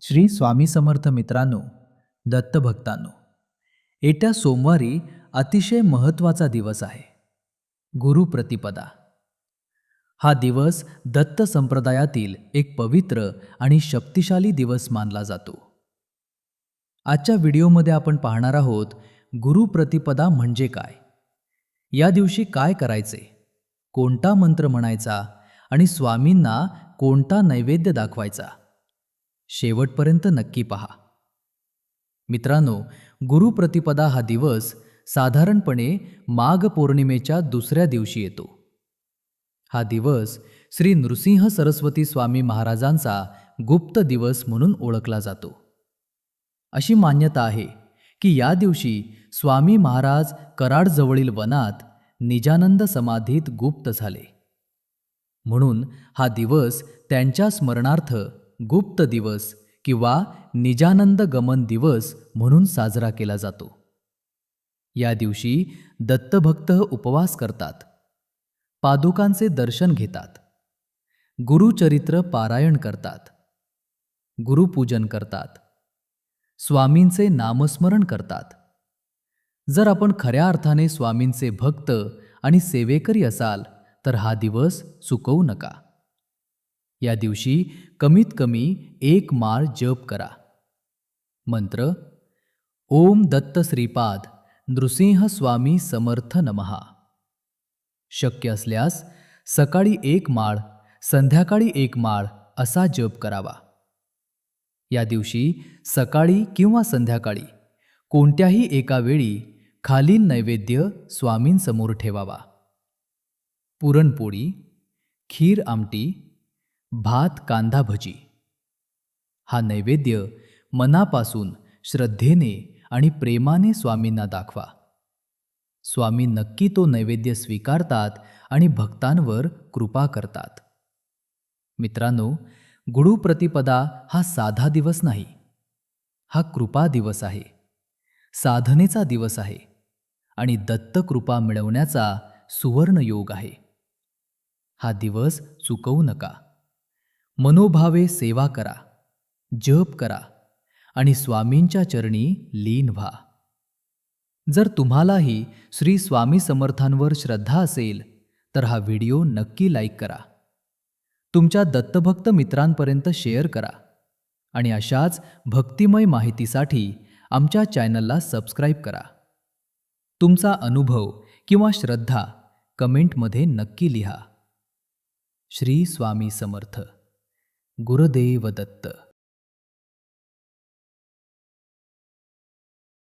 श्री स्वामी समर्थ मित्रांनो दत्तभक्तांनो येत्या सोमवारी अतिशय महत्त्वाचा दिवस आहे. गुरुप्रतिपदा हा दिवस दत्त संप्रदायातील एक पवित्र आणि शक्तिशाली दिवस मानला जातो. आजच्या व्हिडिओमध्ये आपण पाहणार आहोत गुरुप्रतिपदा म्हणजे काय? या दिवशी काय करायचे? कोणता मंत्र म्हणायचा? आणि स्वामींना कोणता नैवेद्य दाखवायचा? शेवटपर्यंत नक्की पहा. मित्रांनो गुरुप्रतिपदा हा दिवस साधारणपणे माघ पौर्णिमेच्या दुसऱ्या दिवशी येतो. हा दिवस श्री नृसिंह सरस्वती स्वामी महाराजांचा गुप्त दिवस म्हणून ओळखला जातो. अशी मान्यता आहे की या दिवशी स्वामी महाराज कराडजवळील वनात निजानंद समाधीत गुप्त झाले. म्हणून हा दिवस त्यांच्या स्मरणार्थ गुप्त दिवस किंवा निजानंद गमन दिवस म्हणून साजरा केला जातो. या दिवशी दत्तभक्त उपवास करतात. पादुकांचे दर्शन घेतात. गुरुचरित्र पारायण करतात. गुरुपूजन करतात. स्वामींचे नामस्मरण करतात. जर आपण खऱ्या अर्थाने स्वामींचे भक्त आणि सेवेकरी असाल तर हा दिवस चुकवू नका. या दिवशी कमीत कमी एक माळ जप करा. मंत्र ओम दत्त श्रीपाद नृसिंह स्वामी समर्थ नमहा शक्य असल्यास सकाळी एक माळ संध्याकाळी एक माळ असा जप करावा. या दिवशी सकाळी किंवा संध्याकाळी कोणत्याही एका वेळी खालील नैवेद्य स्वामींसमोर ठेवावा. पुरणपोळी खीर आमटी भात कांदा भजी. हा नैवेद्य मनापासून श्रद्धेने आणि प्रेमाने स्वामींना दाखवा. स्वामी नक्की तो नैवेद्य स्वीकारतात आणि भक्तांवर कृपा करतात. मित्रांनो गुरुप्रतिपदा हा साधा दिवस नाही. हा कृपा दिवस आहे. साधनेचा दिवस आहे. आणि दत्तकृपा मिळवण्याचा सुवर्ण योग आहे. हा दिवस चुकवू नका. मनोभावे सेवा करा जप करा आणि स्वामींच्या चरणी लीन व्हा. जर तुम्हालाही श्री स्वामी समर्थांवर श्रद्धा असेल तर हा व्हिडिओ नक्की लाईक करा. तुमच्या दत्तभक्त मित्रांपर्यंत शेअर करा आणि अशाच भक्तिमय माहितीसाठी आमच्या चॅनलला सबस्क्राईब करा. तुमचा अनुभव किंवा श्रद्धा कमेंटमध्ये नक्की लिहा. श्री स्वामी समर्थ. गुरुदेव दत्त